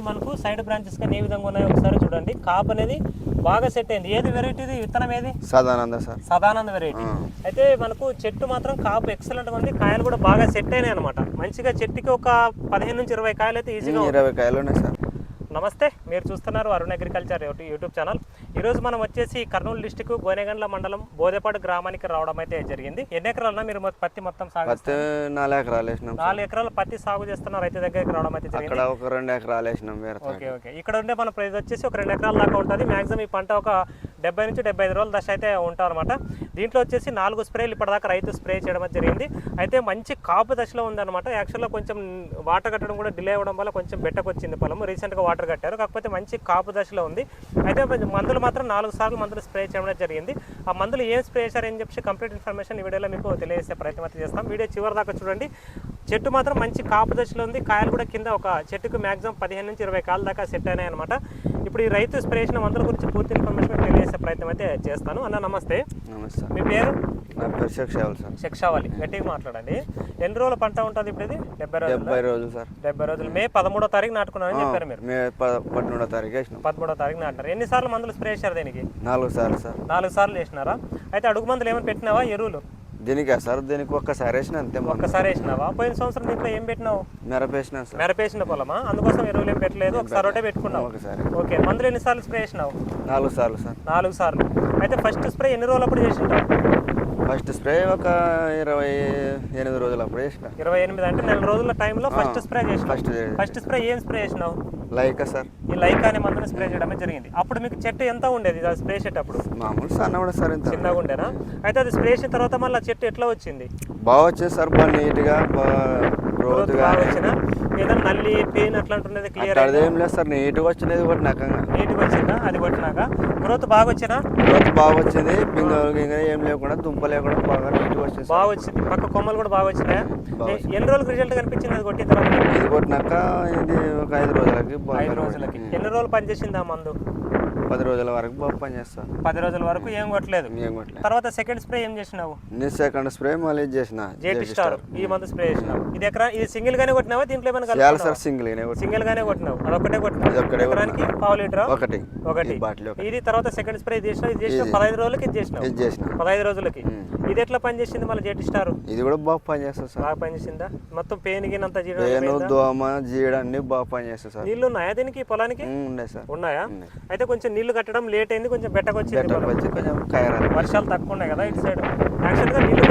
మనకు side branches కానీ ఏ విధంగా ఉన్నాయో ఒకసారి చూడండి. కాప్ అనేది బాగా సెట్ అయింది. ఏది వెరైటీది విత్తనం ఏది? సదానంద సార్. సదానంద వెరైటీ. అయితే మనకు చెట్టు మాత్రం కాపు ఎక్సలెంట్ ఉంది. కాయలు కూడా బాగా సెట్ అయినాయి అనమాట మంచిగా చెట్టుకి ఒక పదిహేను నుంచి ఇరవై కాయలు అయితే ఈజీగా ఇరవై కాయలు ఉన్నాయి సార్. నమస్తే. మీరు చూస్తున్నారు Arun agriculture YouTube- YouTube channel. ఈరోజు మనం వచ్చేసి కర్నూలు డిస్టిక్ గోనెగండ్ల మండలం బోదేపాడు గ్రామానికి రావడం అయితే జరిగింది. ఎన్ని ఎకరాలన్నా మీరు పత్తి మొత్తం సాగు పత్తి నాలుగు ఎకరాలు వేసినాం. నాలుగు ఎకరాలు పత్తి సాగు చేస్తున్న రైతు దగ్గరికి రావడం అయితే జరిగింది. అక్కడ ఒక రెండు ఎకరాలు వేసినాం ఓకే ఓకే. ఇక్కడ ఉండే మన ప్రైస్ వచ్చేసి ఒక రెండు ఎకరాల దాకా ఉంటుంది. మాక్సిమం ఈ పంట ఒక డెబ్బై నుంచి డెబ్బై ఐదు రోజుల దశ అయితే ఉంటాం అనమాట దీంట్లో వచ్చేసి నాలుగు స్ప్రేలు ఇప్పటిదాకా రైతు స్ప్రే చేయడం జరిగింది. అయితే మంచి కాపు దశలో ఉందన్నమాట. యాక్చువల్గా కొంచెం వాటర్ కట్టడం కూడా డిలే అవ్వడం వల్ల కొంచెం బెట్టకొచ్చింది పొలం రీసెంట్గా వాటర్ కట్టారు. కాకపోతే మంచి కాపు దశలో ఉంది. అయితే మందులు మాత్రం నాలుగు సార్లు మందులు స్ప్రే చేయడం జరిగింది. ఆ మందులు ఏం స్ప్రే చేశారని చెప్పి కంప్లీట్ ఇన్ఫర్మేషన్ ఈ వీడియోలో మీకు తెలియజేసే ప్రయత్నం అయితే చేస్తాం. వీడియో చివరి దాకా చూడండి. చెట్టు మాత్రం మంచి కాపు దశలో ఉంది. కాయలు కూడా కింద ఒక చెట్టుకు మాక్సిమం పదిహేను నుంచి ఇరవై కాయల దాకా సెట్ అయినాయి అనమాట ఇప్పుడు ఈ రైతు స్ప్రే చేసిన మందుల గురించి పూర్తి ఇన్ఫర్మేషన్ తెలియజేసే ప్రయత్నం అయితే చేస్తాను. అన్న నమస్తే. నమస్తే. మీ పేరు? నా పేరు షేక్ షావుల్ సార్. శిక్షావళి గట్టిగా మాట్లాడండి. ఎన్ని రోజుల పంట ఉంటుంది ఇప్పుడు ఇది? డెబ్బై రోజులు? డెబ్బై రోజులు సార్. డెబ్బై రోజులు. మే పదమూడో తారీఖు నాటుకున్నారని చెప్పారు మీరు. మే పదమూడో తారీఖు వేసినాం. పదమూడో తారీఖు నాటినారు. ఎన్నిసార్లు మందులు స్ప్రే చేశారు దీనికి? నాలుగు సార్లు సార్. నాలుగు సార్లు చేసినారా అయితే అడుగు మందులు ఏమైనా పెట్టినావా ఎరువులు? దీనికి సార్? దీనికి ఒక్కసారి వేసిన అంతే ఒక్కసారి వేసినావా? పోయిన సంవత్సరం దీంట్లో ఏం పెట్టినావు? మిరపేసిన సార్. మెరపేసిన పొలమా? అందుకోసం ఎరువులు ఏం పెట్టలేదు. ఒకసారి ఒకటే పెట్టుకున్నావు. ఒకసారి. ఓకే. మందులు ఎన్నిసార్లు స్ప్రే చేసినావు? నాలుగు సార్లు సార్. నాలుగు సార్లు. అయితే ఫస్ట్ స్ప్రే ఎన్ని రోజులు అప్పుడు చేసింటావు ఫస్ట్ స్ప్రే ఒక ఇరవై ఎనిమిది రోజులు అప్పుడు వేసిన ఇరవై ఎనిమిది అంటే నెల రోజుల టైంలో ఫస్ట్ స్ప్రే చేసినావు. ఫస్ట్ ఫస్ట్ స్ప్రే ఏం స్ప్రే చేసినావు? Like sir. ఈ లైకా అనే మందుని స్ప్రే చేయడమే జరిగింది. అప్పుడు మీకు చెట్టు ఎంత ఉండేది? అది స్ప్రే చేసేటప్పుడు మామూలు సన్న కూడా సార్ ఇంత. చిన్నగా ఉండేనా? అయితే అది స్ప్రే చేసిన తర్వాత మళ్ళీ ఆ చెట్టు ఎట్లా వచ్చింది? బాగా వచ్చింది సార్ బాగా నీట్గా గ్రోత్ బాగా వచ్చినా ఏదైనా నల్లి పెయిన్ అట్లాంటిది క్లియర్ అట్లా ఏం లేదు సార్ నీట్గా వచ్చినది ఒకటి నకంగా నీట్గా వచ్చిందా? అది కొట్టినాక? గ్రోత్ బాగా వచ్చినా గ్రోత్ బాగా వచ్చింది పింగ గింగ ఏం లేకుండా దుంప లేకుండా బాగా నీట్గా వచ్చింది బాగా వచ్చింది. పక్క కొమ్మలు కూడా బాగా వచ్చినాయా? ఎన్ని రోజులకు రిజల్ట్ కనిపించింది అది కొట్టిన తర్వాత? ఇది కొట్టినాక ఇది ఒక ఐదు రోజులకి ఐదు రోజులకి. ఎన్ని రోజులు పనిచేసింది ఆ మందు? పది రోజుల వరకు బాగా పని చేస్తాను. పది రోజుల వరకు ఏం కొట్టలేదు. ఏం కొట్టలేదు. తర్వాత సెకండ్ స్ప్రే ఏం చేసినావు? నేను సెకండ్ స్ప్రే మళ్ళీ చేసిన. JT star. ఈ మందు స్ప్రే చేసినావు. ఇది ఎకరా ఇది సింగిల్ గానే కొట్టినావా? దీంట్లో ఏమైనా? సార్ సింగిల్ సింగిల్ గానే కొట్టినావు. అదొక్కటే కొట్టినావు. ఇది ఒక్కటే ఎకరానికి పావు లీటర్? ఒకటి. ఒకటి. బాటిల్ ఒకటి. ఇది తర్వాత సెకండ్ స్ప్రే చేసినావు. ఇది చేసిన. పదహైదు రోజులకి ఇది చేసినావు. ఇది చేసిన. పదహైదు రోజులకి. ఇది ఎట్లా పనిచేసింది మళ్ళీ జేటి స్టార్? ఇది కూడా బాగా పని చేస్తుంది సార్. బాగా పనిచేసిందా? మొత్తం పెయిన్ గినంత దోమ జీడ అన్ని బాగా పని చేస్తుంది సార్. నీళ్ళు ఉన్నాయా దీనికి పొలానికి? ఉండే సార్. ఉన్నాయా? ఉన్నాయి. అయితే కొంచెం నీళ్ళు కట్టడం లేట్ అయింది కొంచెం బెట్టకొచ్చింది కయరాలి వర్షాలు తక్కువ ఉన్నాయి కదా ఇటు సైడ్. యాక్చువల్గా నీళ్ళు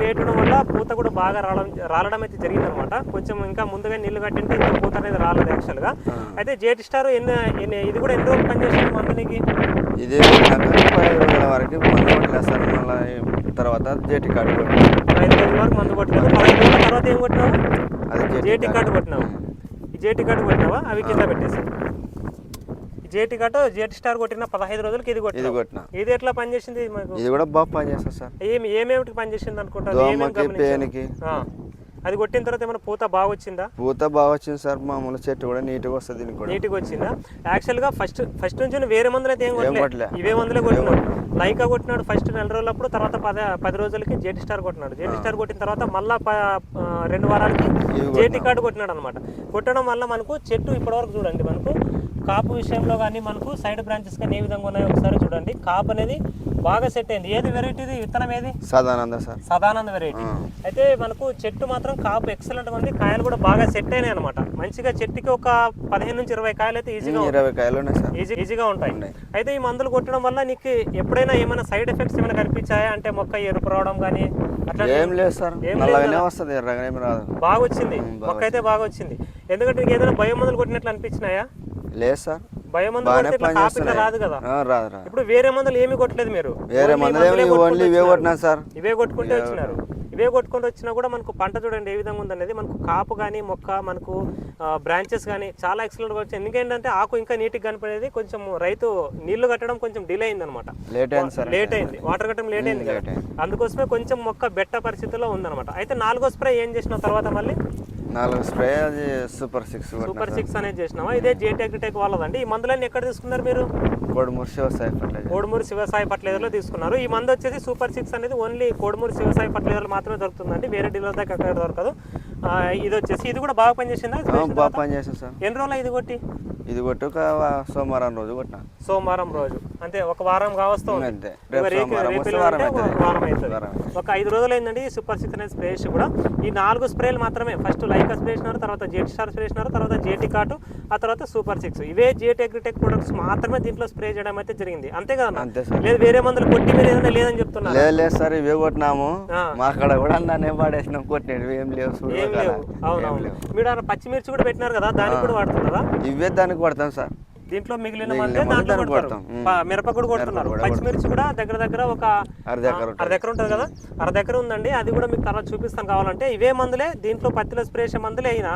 లేట్ ఉండడం వల్ల పూత కూడా బాగా రావడం రాలడం అయితే జరిగింది అనమాట కొంచెం ఇంకా ముందుగా నీళ్ళు కట్టింటే ఇంకా పూత అనేది రాలేదు యాక్చువల్గా అయితే జేటి స్టార్ ఎన్ని ఇది కూడా ఎన్ని రోజులు పనిచేసింది మందునికి ఇది వరకు మందు కొట్టలేదు సార్ మళ్ళీ తర్వాత జేటి కార్డు ఐదు రోజుల వరకు మందు కొట్టలేదు తర్వాత ఏం కొట్టినావు? అది జేటీ కార్డు కొట్టినావు? ఈ జేటీ కార్డు కొట్టినావా? అవి కింద పెట్టేసి జేటీ కార్డు జేటీ స్టార్ కొట్టిన పదహైదు రోజులకి ఇది ఇది కొట్టినావు కొట్టిన. ఇది ఎట్లా పనిచేసింది ఇది కూడా బాగా పని చేస్తుంది సార్. ఏమి ఏమేమిటికి పనిచేసింది అనుకుంటారు. అది కొట్టిన తర్వాత ఏమైనా పూత బాగా వచ్చిందా? పూత బాగా వచ్చింది సార్. మామూలు చెట్టు కూడా నీట్గా వస్తుంది దీనికి కూడా. నీట్గా వచ్చిందా? యాక్చువల్గా ఫస్ట్ ఫస్ట్ నుంచి వేరే మందులు అయితే ఏం కొట్టలే. ఇవే మందులే కొట్టినాడు లైకా కొట్టినాడు ఫస్ట్ నెల రోజులప్పుడు తర్వాత పద పది రోజులకి జేటీ స్టార్ కొట్టినాడు. జేటీ స్టార్ కొట్టిన తర్వాత మళ్ళా రెండు వారాలకి జేటీ కార్డు కొట్టినాడు అనమాట కొట్టడం వల్ల మనకు చెట్టు ఇప్పటివరకు చూడండి మనకు కాపు విషయంలో కానీ మనకు సైడ్ బ్రాంచెస్ కానీ ఏ విధంగా ఉన్నాయో ఒకసారి చూడండి. కాపు అనేది బాగా సెట్ అయింది. ఏది వెరైటీది విత్తనం ఏది? సదానంద సార్. సదానంద వెరైటీ. అయితే మనకు చెట్టు మాత్రం కాపు ఎక్సలెంట్ ఉంది. కాయలు కూడా బాగా సెట్ అయినాయి అనమాట మంచిగా చెట్టుకి ఒక పదిహేను నుంచి ఇరవై కాయలు అయితే ఈజీగా ఇరవై కాయలు ఈజీగా ఉంటాయి. అయితే ఈ మందులు కొట్టడం వల్ల నీకు ఎప్పుడైనా ఏమైనా సైడ్ ఎఫెక్ట్స్ ఏమైనా కనిపించాయా? అంటే మొక్క ఎరుపు రావడం కానీ అట్లా ఏం లేదు సార్. నల్లగానే? వస్తుంది ఎర్రగానే రాదు. బాగా వచ్చింది మొక్క అయితే బాగా వచ్చింది ఎందుకంటే నీకు ఏదైనా భయం మందులు కొట్టినట్లు అనిపించినాయా? లేదు సార్ రాదు కదా? ఆ, రాదు రాదు. ఇప్పుడు వేరే మందులు ఏమీ కొట్టలేదు మీరు. వేరే మందులు ఓన్లీ ఇవే వచ్చినారు. కొట్టినా సార్. ఇవే కొట్టుకుంటూ వచ్చినారు. ఇవే కొట్టుకుంటూ వచ్చినా కూడా మనకు పంట చూడండి ఏ విధంగా ఉందనేది మనకు కాపు కానీ మొక్క మనకు బ్రాంచెస్ కానీ చాలా ఎక్సలెంట్గా వచ్చాయి. ఎందుకంటే ఆకు ఇంకా నీట్గా కనపడేది కొంచెం రైతు నీళ్ళు కట్టడం కొంచెం డిలే అయింది అనమాట లేట్ అయింది సార్ లేట్ అయింది. వాటర్ కట్టడం లేట్ అయింది కదా. లేట్ అయింది. అందుకోసమే కొంచెం మొక్క బెట్ట పరిస్థితిలో ఉందన్నమాట అయితే నాలుగో స్ప్రే ఏం చేసిన తర్వాత మళ్ళీ? నాలుగు spray super six super six అనేది చేసినావా? ఇదే జేటెక్ టెక్ వాళ్ళదండి. ఈ మందులన్నీ ఎక్కడ తీసుకున్నారు మీరు? కోడుమూరు వ్యవసాయ ఫర్టిలైజర్ కోడుమూరు శివసాయి ఫర్టిలైజర్లో తీసుకున్నారు. ఈ మందు వచ్చేసి సూపర్ సిక్స్ అనేది ఓన్లీ కోడుమూరు శివసాయి ఫర్టిలైజర్లో మాత్రమే దొరుకుతుందండి. వేరే డీలర్ దగ్గర ఎక్కడ దొరకదు. ఇది వచ్చేసి ఇది కూడా బాగా పనిచేసిందా బాగా పని చేస్తాను సార్. ఎన్ని రోజులు ఇది కొట్టి? ఇది కొట్టి ఒక సోమవారం రోజు కొట్టిన. సోమవారం రోజు. అంటే ఒక వారం కావస్తూ. అంతే. వారం అవుతుంది. ఒక ఐదు రోజులు అయిందండి సూపర్ సిక్స్ అనేది స్ప్రే చేసి కూడా. ఈ నాలుగు స్ప్రేలు మాత్రమే. ఫస్ట్ లైకా స్ప్రే చేసినారు తర్వాత జెట్ స్టార్ స్ప్రే చేసినారు తర్వాత జేటీ కాటు ఆ తర్వాత సూపర్ సిక్స్. ఇవే జేట్ అగ్రిటెక్ ప్రొడక్ట్స్ మాత్రమే దీంట్లో స్ప్రే చేయడం అయితే జరిగింది. అంతే కదా లేదు వేరే మందులు కొట్టి మీరు ఏదైనా లేదని చెప్తున్నారు? లేదు లేదు సార్ ఇవే కొట్టినాము. మా అక్కడ కూడా దాన్ని పడేసినాం కొట్టినవి ఏం లేవు అవునవును. మీరు పచ్చిమిర్చి కూడా పెట్టినారు కదా దానికి కూడా వాడుతున్నారా? ఇవే దానికి కొడతాం సార్. దీంట్లో మిగిలిన దాంట్లో కొడతారు. మిరప కూడా కొడుతున్నారు. కూడా పచ్చిమిర్చి కూడా దగ్గర దగ్గర ఒక అర్ధ ఎకరం అర దగ్గర ఉంటుంది కదా? అర దగ్గర ఉందండి. అది కూడా మీకు తర్వాత చూపిస్తాను కావాలంటే. ఇవే మందులే దీంట్లో పత్తిలో స్ప్రే చేసే మందులే అయినా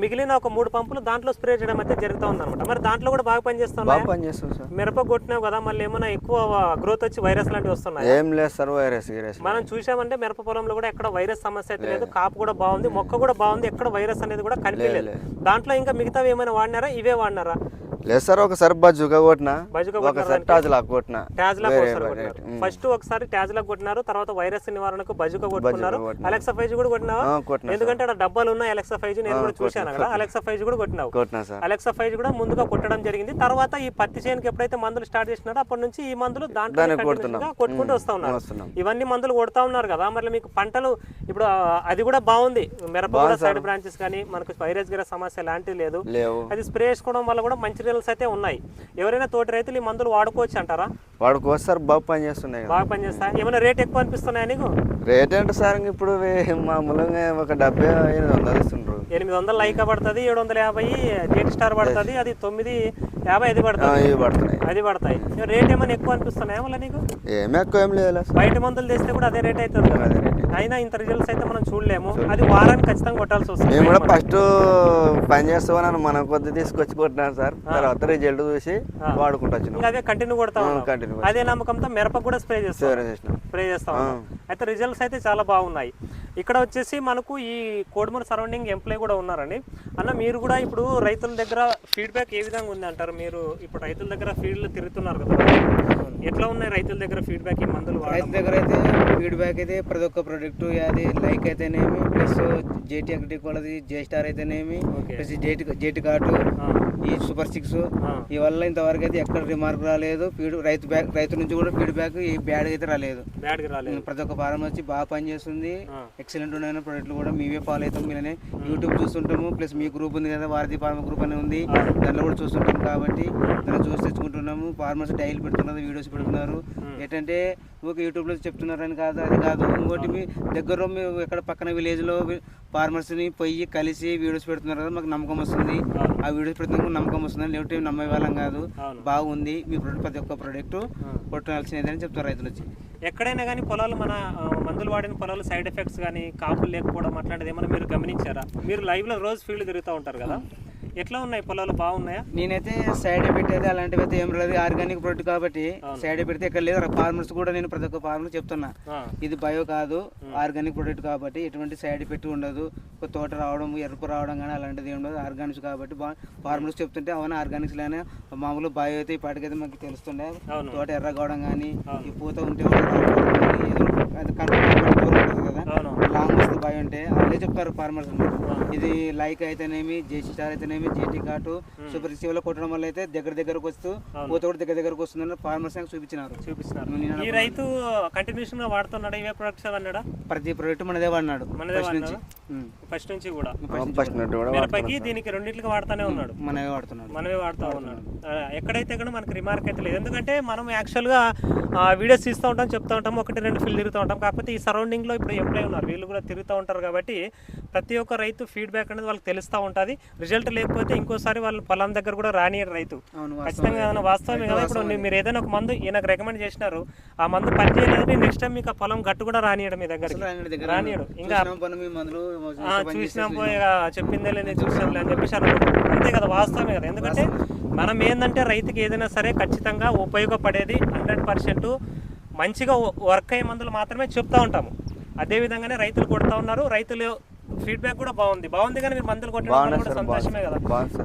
మిగిలిన ఒక మూడు పంపులు దాంట్లో స్ప్రే చేయడం అయితే జరుగుతూ ఉందన్నమాట. మరి దాంట్లో కూడా బాగా పనిచేస్తున్నాయి బాగా పని చేస్తాం సార్. మిరప కొట్టినావు కదా మళ్ళీ ఏమైనా ఎక్కువ గ్రోత్ వచ్చి వైరస్ లాంటివి వస్తున్నాయి? ఏం లేదు సార్ వైరస్ మనం చూసామంటే మిరప పొలంలో కూడా ఎక్కడ వైరస్ సమస్య అయితే లేదు. కాపు కూడా బాగుంది మొక్క కూడా బాగుంది ఎక్కడ వైరస్ అనేది కూడా కనిపించలేదు. లేదు. దాంట్లో ఇంకా మిగతావి ఏమైనా వాడినారా? ఇవే వాడినారా? లేదు సార్ ఒకసారి బజ్జుగా కొట్టిన ఒకసారి టాజులా కొట్టిన. ఫస్ట్ ఒకసారి ట్యాజ్లా కొట్టినారు తర్వాత వైరస్ నివారణకు బజుక కొట్టుకున్నారు. కొట్టినారు. అలెక్సా ఫైజ్ కూడా కొట్టినావా? ఎందుకంటే అక్కడ డబ్బాలు ఉన్నాయి అలెక్సా ఫైజ్ నేను కూడా చూశాను అక్కడ. అలెక్సా ఫైజ్ కూడా కొట్టినావు. కొట్టిన సార్. అలెక్సా ఫైజ్ కూడా ముందుగా కొట్టడం జరిగింది. తర్వాత ఈ పత్తి చేనుకి ఎప్పుడైతే మందులు స్టార్ట్ చేసినారో అప్పటి నుంచి ఈ మందులు దాంట్లో. కొట్టుకుంటూ వస్తా ఉన్నారు. ఇవన్నీ మందులు కొడతా ఉన్నారు కదా. మరి మీకు పంటలు ఇప్పుడు అది కూడా బాగుంది. మిరప సైడ్ బ్రాంచెస్ కానీ మనకు వైరస్ గిర సమస్య లాంటివి లేదు. అది స్ప్రే చేసుకోవడం వల్ల కూడా మంచి రిజల్ట్స్ అయితే ఉన్నాయి. ఎవరైనా తోటి రైతులు ఈ మందులు వాడుకోవచ్చు అంటారా? వాడికి వస్తారు బాగా పని చేస్తున్నాయి. కదా. బాగా పనిచేస్తాయి ఏమైనా రేట్ ఎక్కువ అనిపిస్తున్నాయా నీకు? రేట్ అంటే సార్ ఇప్పుడు మామూలుగా ఒక డెబ్బై ఎనిమిది వందలు ఇస్తుండ్రు. ఎనిమిది వందలు లైకా పడుతుంది ఏడు వందల యాభై జేట్ స్టార్ పడుతుంది అది తొమ్మిది యాభై ఆ, పడుతుంది. ఇవి పడుతున్నాయి. అది పడతాయి. రేట్ ఏమైనా ఎక్కువ అనిపిస్తున్నాయా మళ్ళీ నీకు? ఏమి ఎక్కువ ఏం లేదు బయట మందులు తెస్తే కూడా అదే రేట్ అవుతుంది కదా. అదే రేట్ అయినా ఇంత రిజల్ట్స్ అయితే మనం చూడలేము. అది వారానికి ఖచ్చితంగా కొట్టాల్సి వస్తుంది. మేము కూడా ఫస్ట్ పని చేస్తామని మన కొద్ది తీసుకొచ్చి కొట్టినాను సార్. తర్వాత రిజల్ట్ చూసి వాడుకుంటూ ఇంకా అదే కంటిన్యూ కొడతా కంటిన్యూ అదే నమ్మకంతో మిరప కూడా స్ప్రే చేస్తాం. స్ప్రే చేస్తా అయితే రిజల్ట్స్ అయితే చాలా బాగున్నాయి. ఇక్కడ వచ్చేసి మనకు ఈ కోడుమూరు సరౌండింగ్ ఎంప్లాయ్ కూడా ఉన్నారండి. అన్న మీరు కూడా ఇప్పుడు రైతుల దగ్గర ఫీడ్బ్యాక్ ఏ విధంగా ఉంది అంటారు? మీరు ఇప్పుడు రైతుల దగ్గర ఫీల్డ్ తిరుగుతున్నారు కదా. ఎట్లా ఉన్నాయి రైతుల దగ్గర ఫీడ్బ్యాక్ ఈ మందులు రైతు వాడడం దగ్గర అయితే ఫీడ్బ్యాక్ అయితే ప్రతి ఒక్క ప్రొడక్ట్ అది లైక్ అయితేనేమి ప్లస్ జేటీ అగ్రిటిక్ వాళ్ళది జే స్టార్ అయితేనేమి. ప్లస్ జేటీ జేటీ కార్డు ఈ సూపర్ సిక్స్ ఈ వల్ల ఇంతవరకు అయితే ఎక్కడ రిమార్క్ రాలేదు. ఫీడ్ రైతు బ్యాక్ రైతు నుంచి కూడా ఫీడ్బ్యాక్ ఈ బ్యాడ్ అయితే రాలేదు. ప్రతి ఒక్క ఫారం వచ్చి బాగా పనిచేస్తుంది. ఎక్సలెంట్ ఉన్న ప్రొడక్ట్లు కూడా మేమే ఫాలో అవుతాం మీరనే యూట్యూబ్ చూస్తుంటాము. ప్లస్ మీ గ్రూప్ ఉంది కదా వారధి ఫార్మ గ్రూప్ అని ఉంది. దాంట్లో కూడా చూస్తుంటాం కాబట్టి. దాన్ని చూసి తెచ్చుకుంటున్నాము. ఫార్మర్స్ డైలీ పెడుతున్నారు వీడియోస్ పెడుతున్నారు. ఏంటంటే ఊరికే యూట్యూబ్లో చెప్తున్నారని కాదు అది కాదు. ఇంకోటి మీ దగ్గర మీ ఎక్కడ పక్కన విలేజ్లో ఫార్మర్స్ని పోయి కలిసి వీడియోస్ పెడుతున్నారు కదా మాకు నమ్మకం వస్తుంది. ఆ వీడియోస్ పెడుతున్నందుకు నమ్మకం వస్తుంది లేకపోతే నమ్మే వాళ్ళం కాదు. బాగుంది. మీ ప్రొడక్ట్ ప్రతి ఒక్క ప్రోడక్ట్ కొట్టాల్సినదని చెప్తారు రైతులు వచ్చి ఎక్కడైనా కానీ పొలాలు మన మందులు వాడిన పొలాలు సైడ్ ఎఫెక్ట్స్ కానీ కాపులు లేకపోవడం అట్లాంటిది ఏమైనా మీరు గమనించారా? మీరు లైవ్లో రోజు ఫీల్డ్ తిరుగుతూ ఉంటారు కదా. ఎట్లా ఉన్నాయి? పొలాలు బాగున్నాయా? నేనైతే సైడ్ ఎఫెక్ట్ అయితే అలాంటివి అయితే ఏం లేదు ఆర్గానిక్ ప్రొడక్ట్ కాబట్టి సైడ్ ఎఫెక్ట్ ఎక్కడ లేదు ఫార్మర్స్ కూడా నేను ప్రతి ఒక్క ఫార్మర్ చెప్తున్నా. ఇది బయో కాదు ఆర్గానిక్ ప్రొడక్ట్ కాబట్టి ఎటువంటి సైడ్ ఎఫెక్ట్ ఉండదు. ఒక తోట రావడం ఎరుపు రావడం కానీ అలాంటిది ఏం ఉండదు. ఆర్గానిక్స్ కాబట్టి ఫార్మర్స్ చెప్తుంటే అవునా ఆర్గానిక్స్ లానే. మామూలు బయో అయితే ఇప్పటికైతే మాకు తెలుస్తుండే. తోట ఎర్ర కావడం కానీ. ఈ పూత ఉంటే లాంగ్ వస్తుంది బయో అంటే. అదే చెప్తారు ఫార్మర్స్ ఇది లైక్ అయితేనేమి జేసీ స్టార్ అయితేనేమి జేటీ కాటు సూపర్ సివలో కొట్టడం వల్ల అయితే దగ్గర దగ్గరకు వస్తూ పూత కూడా దగ్గర దగ్గరకు వస్తుందని ఫార్మర్స్ నాకు చూపించినారు. చూపిస్తున్నారు. ఈ రైతు కంటిన్యూషన్గా వాడుతున్నాడా? ఇవే ప్రొడక్ట్స్ అన్నాడా ప్రతి ప్రోడక్ట్ మనదే వాడినాడు. మనదే నుంచి. ఫస్ట్ నుంచి కూడా. ఫస్ట్ నట్టు కూడా మిరపకి దీనికి రెండింటికి వాడుతూనే ఉన్నాడు. మనమే వాడుతున్నాడు మనమే వాడుతూ ఉన్నాడు. ఎక్కడైతే కూడా మనకి రిమార్క్ అయితే లేదు. ఎందుకంటే మనం యాక్చువల్గా వీడియోస్ తీస్తూ ఉంటాం చెప్తూ ఉంటాం ఒకటి రెండు ఫీల్డ్ తిరుగుతూ ఉంటాం. కాకపోతే ఈ సరౌండింగ్లో ఇప్పుడు ఎంప్లాయ్ ఉన్నారు. వీళ్ళు కూడా తిరుగుతూ ఉంటారు కాబట్టి ప్రతి ఒక్క రైతు ఫీడ్బ్యాక్ అనేది వాళ్ళకి తెలుస్తూ ఉంటుంది. రిజల్ట్ లేకపోతే ఇంకోసారి వాళ్ళు పొలం దగ్గర కూడా రానియరు రైతు. అవును ఖచ్చితంగా ఏదైనా వాస్తవమే కదా? ఇప్పుడు మీరు ఏదైనా ఒక మందు ఈయనకు రికమెండ్ చేసినారు. ఆ మందు పని చేయలేదని నెక్స్ట్ టైం మీకు ఆ పొలం గట్టు కూడా రానియడం మీ దగ్గరికి. రానియడు దగ్గర రానియడు. ఇంకా చూసినాం చెప్పిందే లేదు చూసాంలే అని చెప్పేసి అంతే కదా వాస్తవమే కదా. ఎందుకంటే మనం ఏంటంటే రైతుకి ఏదైనా సరే ఖచ్చితంగా ఉపయోగపడేది హండ్రెడ్ పర్సెంట్ మంచిగా వర్క్ అయ్యే మందులు మాత్రమే చెప్తా ఉంటాము. అదే విధంగానే రైతులు కొడతా ఉన్నారు. రైతులు ఫీడ్బ్యాక్ కూడా బాగుంది. బాగుంది కానీ మీరు మందులు కొట్టడం కూడా సంతోషమే కదా.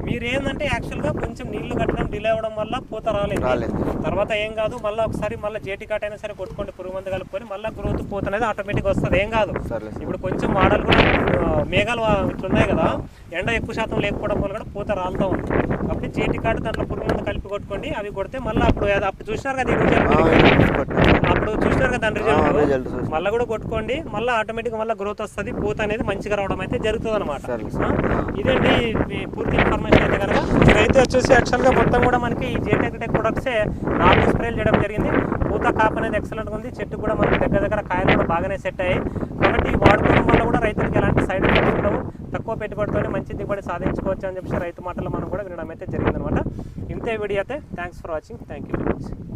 మీరు ఏంటంటే యాక్చువల్గా కొంచెం నీళ్ళు కట్టడం డిలే అవ్వడం వల్ల పూత రాలేదు. తర్వాత ఏం కాదు మళ్ళీ ఒకసారి మళ్ళీ జేటి కాట్ అయినా సరే కొట్టుకోండి పురుగు మందు కలుపుకొని మళ్ళీ గ్రోత్ పూత అనేది ఆటోమేటిక్ వస్తుంది. ఏం కాదు. ఇప్పుడు కొంచెం వాడలు కూడా మేఘాలు ఇట్లున్నాయి కదా ఎండ ఎక్కువ శాతం లేకపోవడం వల్ల కూడా పూత రాలుతూ ఉంది. కాబట్టి జేటి కాటు దాంట్లో పురుగు మందు కలిపి కొట్టుకోండి అవి కొడితే మళ్ళీ అప్పుడు అప్పుడు చూసినారు కదా అప్పుడు చూసినారు కదా దాని రిజల్ట్ మళ్ళీ కూడా కొట్టుకోండి మళ్ళీ ఆటోమేటిక్ మళ్ళీ గ్రోత్ వస్తుంది పూత అనేది మంచిగా రావడం అయితే జరుగుతుంది అనమాట. ఇదండి పూర్తి ఇన్ఫర్మేషన్ అయితే కనుక? రైతు వచ్చేసి యాక్చువల్గా మొత్తం కూడా మనకి ఈ జేటెక్ టెక్ ప్రొడక్ట్సే నాలుగు స్ప్రేలు చేయడం జరిగింది. పూత కాప్ అనేది ఎక్సలెంట్గా ఉంది. చెట్టు కూడా మనకి దగ్గర దగ్గర కాయలు కూడా బాగానే సెట్ అయ్యాయి. కాబట్టి వాడుకోవడం వల్ల కూడా రైతులకు ఎలాంటి సైడ్ ఎఫెక్ట్స్ ఉండవు. తక్కువ పెట్టుబడితోనే మంచి దిగుబడి సాధించుకోవచ్చు అని చెప్పి రైతు మాటలు మనం కూడా వినడం అయితే జరిగిందనమాట ఇంతే వీడియో అయితే. Thanks for watching thank you very much